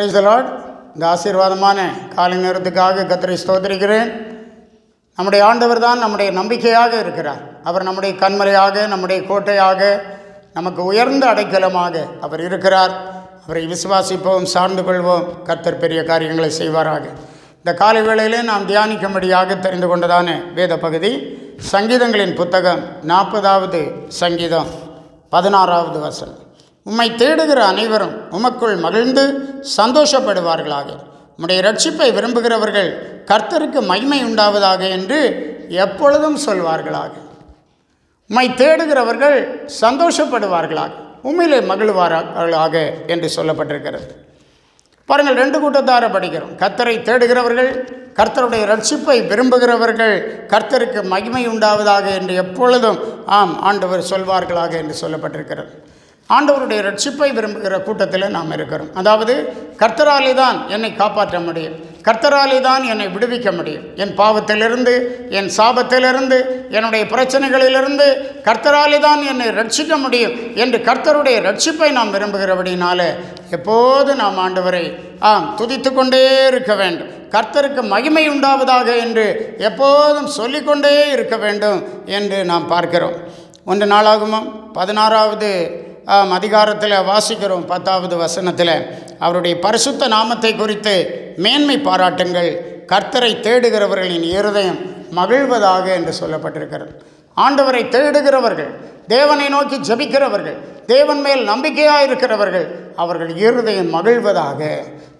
Price Lord இந்த ஆசீர்வாதமான காலை நேரத்துக்காக கத்தரை ஸ்தோத்திரிக்கிறேன். நம்முடைய ஆண்டவர் தான் நம்முடைய நம்பிக்கையாக இருக்கிறார். அவர் நம்முடைய கண்மலையாக நம்முடைய கோட்டையாக நமக்கு உயர்ந்த அடைக்கலமாக அவர் இருக்கிறார். அவரை விசுவாசிப்போம் சார்ந்து கொள்வோம். கர்த்தர் பெரிய காரியங்களை செய்வாராக. இந்த காலை வேளையிலே நாம் தியானிக்கும்படியாக தெரிந்து கொண்டதான வேத பகுதி சங்கீதங்களின் புத்தகம் நாற்பதாவது சங்கீதம் பதினாறாவது வசனம். உம்மை தேடுகிற அனைவரும் உமக்குள் மகிழ்ந்து சந்தோஷப்படுவார்களாக. உம்முடைய ரட்சிப்பை விரும்புகிறவர்கள் கர்த்தருக்கு மகிமை உண்டாவதாக என்று எப்பொழுதும் சொல்வார்களாக. உம்மை தேடுகிறவர்கள் சந்தோஷப்படுவார்களாக. உண்மையிலே மகிழ்வார்களாக என்று சொல்லப்பட்டிருக்கிறது. பாருங்கள் ரெண்டு கூட்டத்தார படிக்கிறோம். கர்த்தரை தேடுகிறவர்கள் கர்த்தருடைய ரட்சிப்பை விரும்புகிறவர்கள் கர்த்தருக்கு மகிமை உண்டாவதாக என்று எப்பொழுதும் ஆம் ஆண்டவர் சொல்வார்களாக என்று சொல்லப்பட்டிருக்கிறது. ஆண்டவருடைய ரட்சிப்பை விரும்புகிற கூட்டத்தில் நாம் இருக்கிறோம். அதாவது கர்த்தராலே தான் என்னை காப்பாற்ற முடியும். கர்த்தராலே தான் என்னை விடுவிக்க முடியும். என் பாவத்திலிருந்து என் சாபத்திலிருந்து என்னுடைய பிரச்சனைகளிலிருந்து கர்த்தராலே தான் என்னை ரட்சிக்க முடியும் என்று கர்த்தருடைய ரட்சிப்பை நாம் விரும்புகிறபடினால எப்போது நாம் ஆண்டவரை ஆம் துதித்து கொண்டே இருக்க வேண்டும். கர்த்தருக்கு மகிமை உண்டாவதாக என்று எப்போதும் சொல்லிக்கொண்டே இருக்க வேண்டும் என்று நாம் பார்க்கிறோம். ஒன்று நாளாகுமோ பதினாறாவது அதிகாரத்தில் வாசிக்கிறோம் பத்தாவது வசனத்தில். அவருடைய பரிசுத்த நாமத்தை குறித்து மேன்மை பாராட்டுங்கள். கர்த்தரை தேடுகிறவர்களின் இருதயம் மகிழ்வதாக என்று சொல்லப்பட்டிருக்கிறது. ஆண்டவரை தேடுகிறவர்கள் தேவனை நோக்கி ஜபிக்கிறவர்கள் தேவன் மேல் நம்பிக்கையாக இருக்கிறவர்கள் அவர்கள் இருதயம் மகிழ்வதாக.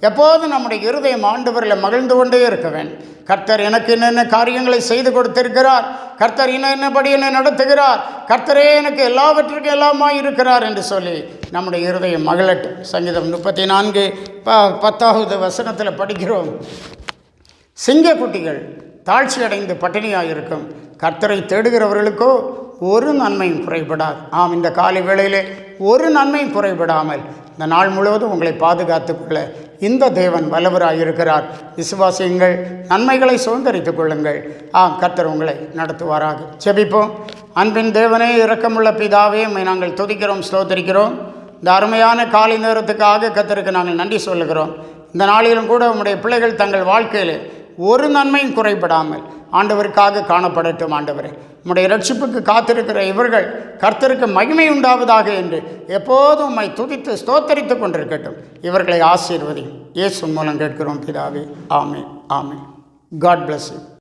எப்போது நம்முடைய இருதயம் ஆண்டவரில் மகிழ்ந்து கொண்டே இருக்க வேண்டும்? கர்த்தர் எனக்கு என்னென்ன காரியங்களை செய்து கொடுத்திருக்கிறார்? கர்த்தர் இன்னும் என்னபடி என்னை நடத்துகிறார். கர்த்தரே எனக்கு எல்லாவற்றுக்கும் எல்லாமா இருக்கிறார் என்று சொல்லி நம்முடைய இருதயம் மகளட்டு. சங்கீதம் முப்பத்தி நான்கு ப பத்தாவது வசனத்தில் படிக்கிறோம். சிங்கக்குட்டிகள் தாழ்ச்சி அடைந்து பட்டினியாக இருக்கும் கர்த்தரை தேடுகிறவர்களுக்கோ ஒரு நன்மையும் குறைபடாது. ஆம் இந்த காலை வேளையிலே ஒரு நன்மையும் குறைபடாமல் இந்த நாள் முழுவதும் உங்களை பாதுகாத்துக்கொள்ள இந்த தேவன் வல்லவராக இருக்கிறார் விசுவாசியுங்கள் நன்மைகளை சுதந்திரித்துக் கொள்ளுங்கள். ஆம் கர்த்தர் உங்களை நடத்துவாராக. செபிப்போம் அன்பின் தேவனே இரக்கமுள்ள பிதாவே நாங்கள் துதிக்கிறோம் ஸ்தோத்தரிக்கிறோம். இந்த அருமையான காலை நேரத்துக்காக கத்தருக்கு நாங்கள் நன்றி சொல்லுகிறோம். இந்த நாளிலும் கூட உங்களுடைய பிள்ளைகள் தங்கள் வாழ்க்கையில் ஒரு நன்மையும் குறைபடாமல் ஆண்டவருக்காக காணப்படட்டும் ஆண்டவரே. உம்முடைய ரட்சிப்புக்கு காத்திருக்கிற இவர்கள் கர்த்தருக்கு மகிமை உண்டாவதாக என்று எப்போதும் உம்மை துதித்து ஸ்தோத்தரித்து கொண்டிருக்கட்டும். இவர்களை ஆசீர்வதி இயேசு மூலம் கேட்கிறோம் பிதாவே. ஆமே ஆமே காட் பிளஸ்